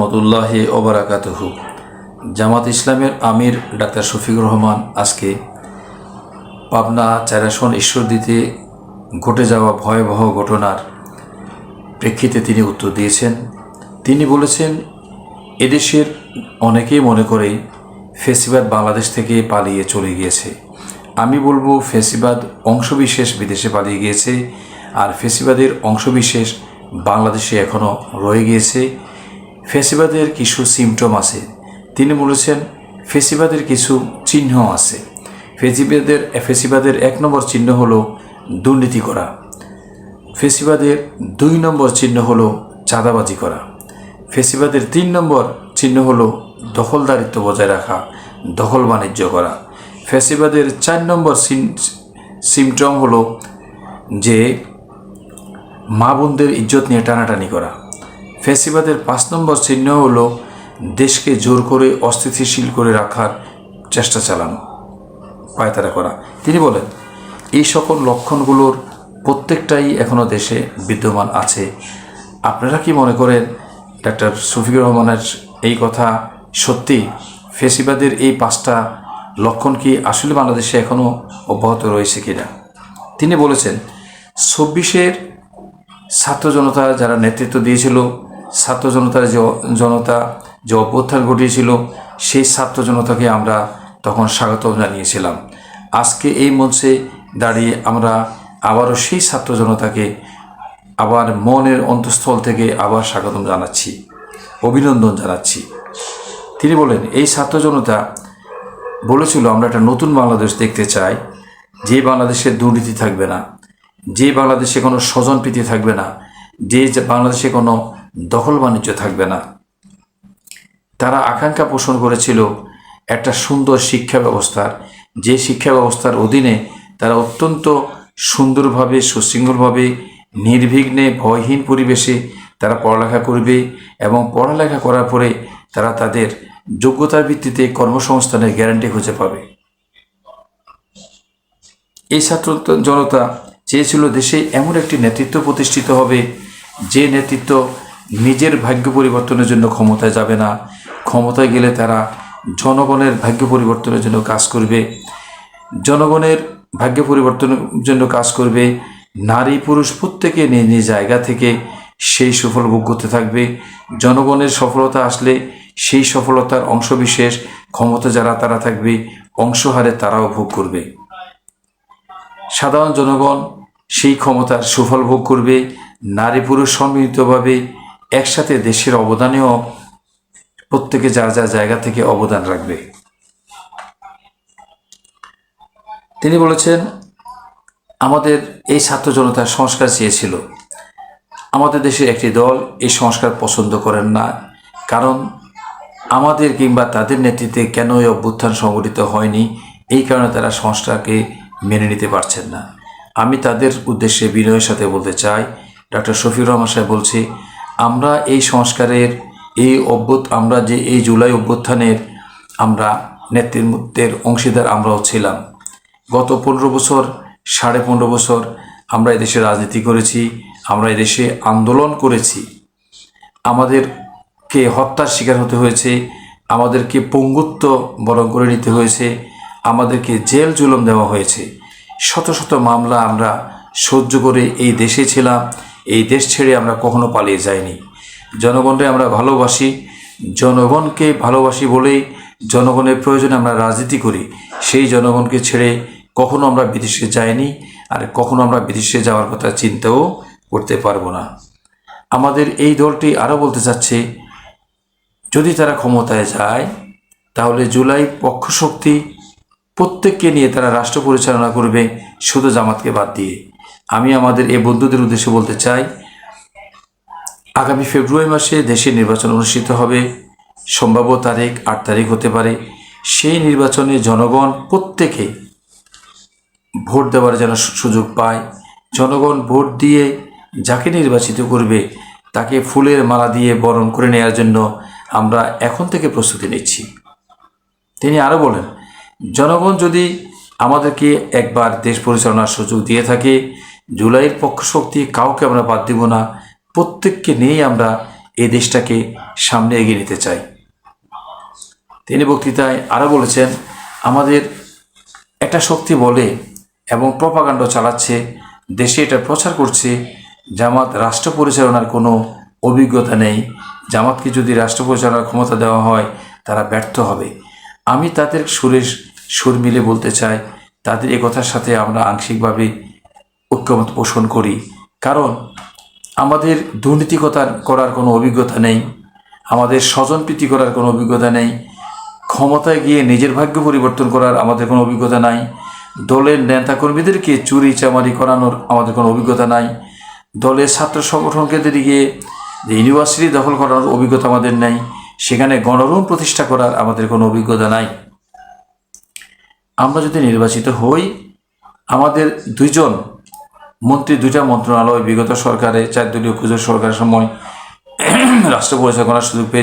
রহমতুল্লাহ ওবরাকাতহু। জামাত ইসলামের আমির ডাক্তার শফিকুর রহমান আজকে পাবনা চারাসন ঈশ্বরদীতে ঘটে যাওয়া ভয়াবহ ঘটনার প্রেক্ষিতে তিনি উত্তর দিয়েছেন। তিনি বলেছেন, এদেশের অনেকেই মনে করে ফেসিবাদ বাংলাদেশ থেকে পালিয়ে চলে গিয়েছে। আমি বলব, ফেসিবাদ অংশবিশেষ বিদেশে পালিয়ে গিয়েছে, আর ফেসিবাদের অংশবিশেষ বাংলাদেশে এখনও রয়ে গিয়েছে। ফেসিবাদের কিছু সিমটম আছে। তিনি বলেছেন, ফেসিবাদের কিছু চিহ্ন আছে। ফেসিবাদের ফেসিবাদের এক নম্বর চিহ্ন হলো দুর্নীতি করা। ফেসিবাদের দুই নম্বর চিহ্ন হলো চাঁদাবাজি করা। ফেসিবাদের তিন নম্বর চিহ্ন হলো দখলদারিত্ব বজায় রাখা, দখল বাণিজ্য করা। ফেসিবাদের চার নম্বর সিমটম হলো যে মা বোনদের ইজ্জত নিয়ে টানাটানি করা। ফেসিবাদের পাঁচ নম্বর চিহ্ন হল দেশকে জোর করে অস্থিতিশীল করে রাখার চেষ্টা চালানো। পায়তারা করা। তিনি বলেন, এই সকল লক্ষণগুলোর প্রত্যেকটাই এখনও দেশে বিদ্যমান আছে। আপনারা কি মনে করেন ডাক্তার শফিকুর রহমানের এই কথা সত্যি? ফেসিবাদের এই পাঁচটা লক্ষণ কি আসলে বাংলাদেশে এখনও অব্যাহত রয়েছে কিনা? তিনি বলেছেন, চব্বিশের ছাত্র জনতা যারা নেতৃত্ব দিয়েছিল ছাত্র জনতার জনতা যে অভ্যুত্থান ঘটিয়েছিল, সেই ছাত্র জনতাকে আমরা তখন স্বাগতম জানিয়েছিলাম। আজকে এই মঞ্চে দাঁড়িয়ে আমরা আবারও সেই ছাত্র জনতাকে আবার মনের অন্তঃস্থল থেকে আবার স্বাগতম জানাচ্ছি, অভিনন্দন জানাচ্ছি। তিনি বলেন, এই ছাত্র জনতা বলেছিল, আমরা একটা নতুন বাংলাদেশ দেখতে চাই। যে বাংলাদেশে দুর্নীতি থাকবে না, যে বাংলাদেশে কোনো স্বজনপ্রীতি থাকবে না যে বাংলাদেশে কোনো দখল বাণিজ্য থাকবে না। তারা আকাঙ্ক্ষা পোষণ করেছিল একটা সুন্দর শিক্ষা ব্যবস্থার। যে শিক্ষা ব্যবস্থার অধীনে তারা অত্যন্ত সুন্দরভাবে, সুশৃঙ্খলভাবে, নির্বিঘ্নে, ভয়হীন পরিবেশে তারা পড়ালেখা করবে এবং পড়ালেখা করার পরে তারা তাদের যোগ্যতার ভিত্তিতে কর্মসংস্থানের গ্যারান্টি খুঁজে পাবে। এই ছাত্র জনতা চেয়েছিল দেশে এমন একটি নেতৃত্ব প্রতিষ্ঠিত হবে যে নেতৃত্ব নিজের ভাগ্য পরিবর্তনের জন্য ক্ষমতায় যাবে না, ক্ষমতায় গেলে তারা জনগণের ভাগ্য পরিবর্তনের জন্য কাজ করবে। জনগণের ভাগ্য পরিবর্তনের জন্য কাজ করবে। নারী পুরুষ প্রত্যেকে নিজ নিজ জায়গা থেকে সেই সুফল ভোগ করতে থাকবে। জনগণের সফলতা আসলে সেই সফলতার অংশবিশেষ, ক্ষমতা যারা তারা থাকবে, অংশহারে তারাও ভোগ করবে। সাধারণ জনগণ সেই ক্ষমতার সুফল ভোগ করবে। নারী পুরুষ সম্মিলিতভাবে একসাথে দেশের অবদানেও প্রত্যেকে যার যার জায়গা থেকে অবদান রাখবে। তিনি বলেছেন, আমাদের এই ছাত্র জনতার সংস্কার চেয়েছিল। আমাদের দেশের একটি দল এই সংস্কার পছন্দ করেন না। কারণ আমাদের কিংবা তাদের নেতৃত্বে কেন এই অভ্যুত্থান সংগঠিত হয়নি? এই কারণে তারা সংস্কারকে মেনে নিতে পারছেন না। আমি তাদের উদ্দেশ্যে বিনয়ের সাথে বলতে চাই ডক্টর শফিউর রহমান সাহেব বলছি, আমরা এই সংস্কারের, এই অভ্যুত, আমরা যে এই জুলাই অভ্যুত্থানের, আমরা নেতৃত্বের অংশীদার আমরাও ছিলাম। গত পনেরো বছর, সাড়ে পনেরো বছর আমরা এদেশে রাজনীতি করেছি, আমরা এদেশে আন্দোলন করেছি। আমাদেরকে হত্যার শিকার হতে হয়েছে, আমাদেরকে পঙ্গুত্ব বরণ করে নিতে হয়েছে, আমাদেরকে জেল জুলম দেওয়া হয়েছে। শত শত মামলা আমরা সহ্য করে এই দেশে ছিলাম এই দেশ ছেড়ে আমরা কখনো পালিয়ে যাইনি। জনগণকে আমরা ভালোবাসি। জনগণকে ভালোবাসি বলেই জনগণের প্রয়োজনে আমরা রাজনীতি করি। সেই জনগণকে ছেড়ে কখনো আমরা বিদেশে যাইনি আর কখনো আমরা বিদেশে যাওয়ার কথা চিন্তাও করতে পারব না। আমাদের এই দলটি আরও বলতে চাচ্ছে, যদি তারা ক্ষমতায় যায়, তাহলে জুলাই পক্ষশক্তি প্রত্যেককে নিয়ে তারা রাষ্ট্র পরিচালনা করবে শুধু জামাতকে বাদ দিয়ে। আমি আমাদের এই বন্ধুদের উদ্দেশ্যে বলতে চাই, আগামী ফেব্রুয়ারি মাসে দেশে নির্বাচন অনুষ্ঠিত হবে। সম্ভাব্য তারিখ আট তারিখ হতে পারে। সেই নির্বাচনে জনগণ প্রত্যেকে ভোট দেওয়ার যেন সুযোগ পায়। জনগণ ভোট দিয়ে যাকে নির্বাচিত করবে, তাকে ফুলের মালা দিয়ে বরণ করে নেওয়ার জন্য আমরা এখন থেকে প্রস্তুতি নিচ্ছি। তিনি আরও বলেন, জনগণ যদি আমাদেরকে একবার দেশ পরিচালনার সুযোগ দিয়ে থাকে জুলাইয়ের পক্ষ শক্তি কাউকে আমরা বাদ দিব না, প্রত্যেককে নিয়েই আমরা এই দেশটাকে সামনে এগিয়ে নিতে চাই। তিনি বক্তৃতায় আরও বলেছেন, আমাদের একটা শক্তি বলে এবং প্রপাগান্ড চালাচ্ছে, দেশে এটা প্রচার করছে, জামাত রাষ্ট্র পরিচালনার কোনো অভিজ্ঞতা নেই। জামাতকে যদি রাষ্ট্র পরিচালনার ক্ষমতা দেওয়া হয়, তারা ব্যর্থ হবে। আমি তাদের সুরে সুর মিলে বলতে চাই, তাদের এ কথার সাথে আমরা আংশিকভাবে ঐক্যমত পোষণ করি। কারণ আমাদের দুর্নীতিকতার করার কোনো অভিজ্ঞতা নেই, আমাদের স্বজনপ্রীতি করার কোনো অভিজ্ঞতা নেই, ক্ষমতায় গিয়ে নিজের ভাগ্য পরিবর্তন করার আমাদের কোনো অভিজ্ঞতা নাই, দলের নেতাকর্মীদেরকে চুরি চামারি করানোর আমাদের কোনো অভিজ্ঞতা নাই, দলের ছাত্র সংগঠনকে গিয়ে ইউনিভার্সিটি দখল করার অভিজ্ঞতা আমাদের নেই, সেখানে গণরুম প্রতিষ্ঠা করার আমাদের কোনো অভিজ্ঞতা নাই। আমরা যদি নির্বাচিত হই, আমাদের দুইজন মন্ত্রী দুইটা মন্ত্রণালয় বিগত সরকারে চার দলীয় সরকারের সময় রাষ্ট্র পরিচালনার সুযোগ পেয়েছে।